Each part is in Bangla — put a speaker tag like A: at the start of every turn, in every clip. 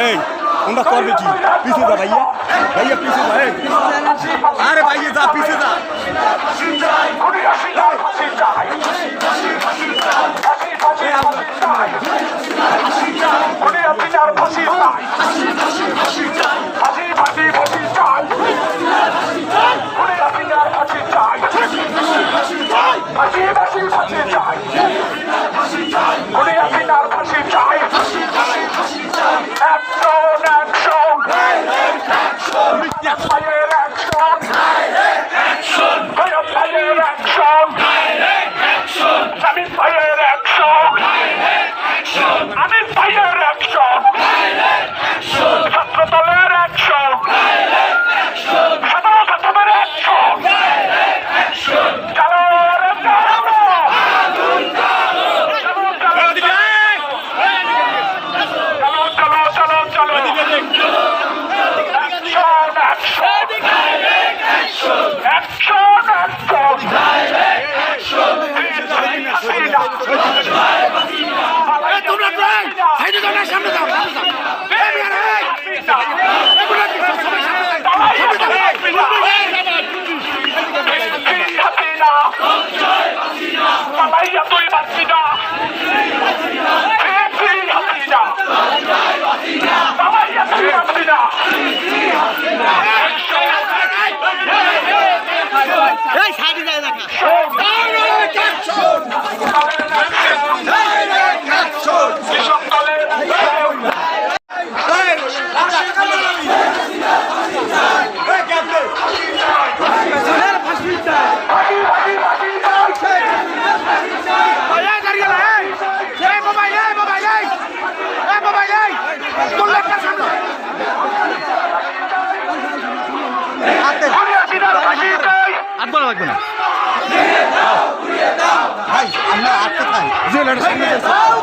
A: এই তোমরা করবে কি? পিছিয়ে যা ভাইয়া। ভাইয়া পিছিয়ে যা আরে ভাইয়া যা পিছিয়ে যা।
B: 감사 합.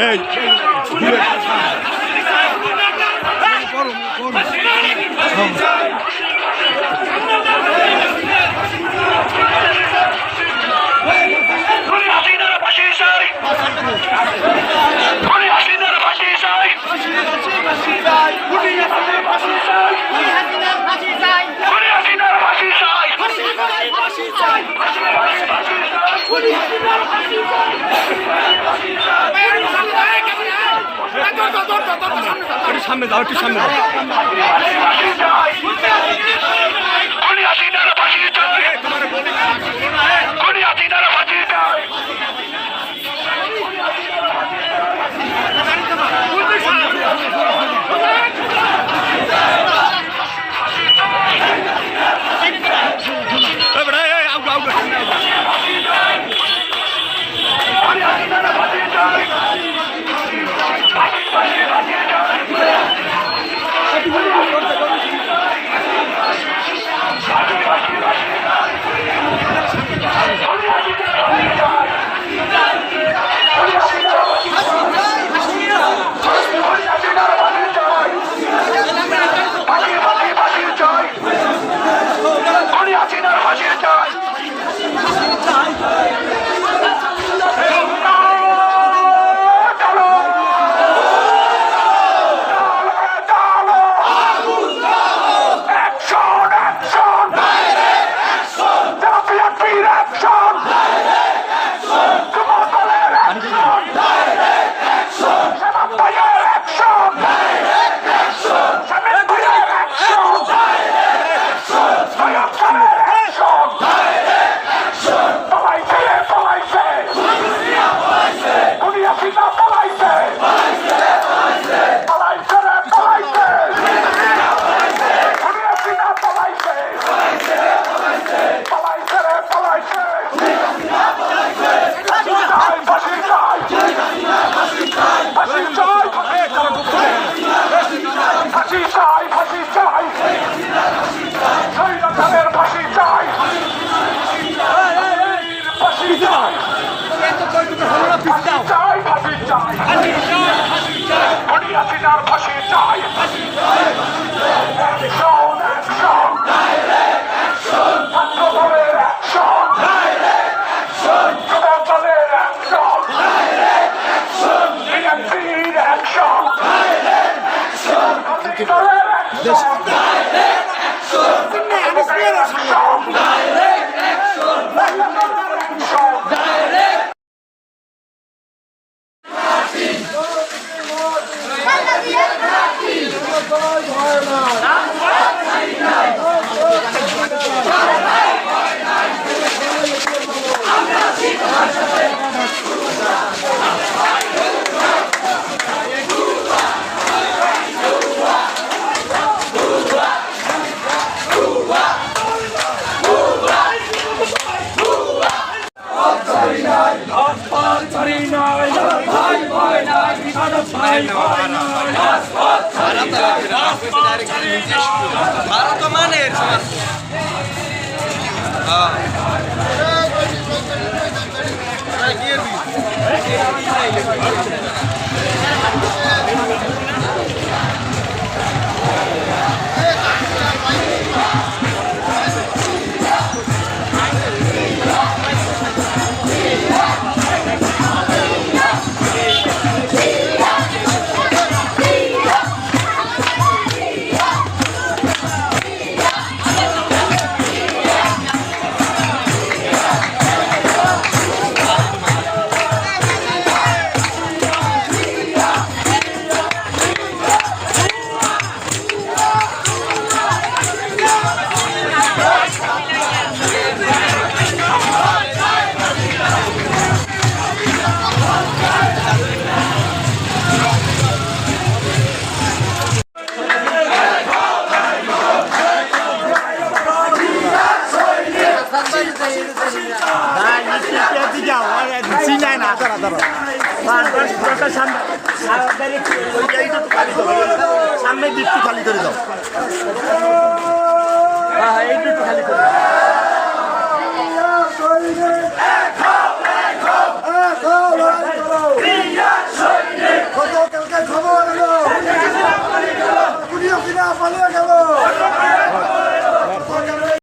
B: Hey, সামনে যাও
A: একটু সামনে যাও ভারত
C: সামনে দিকটি খালি করে দাও হ্যাঁ এইটু খালি করে দাও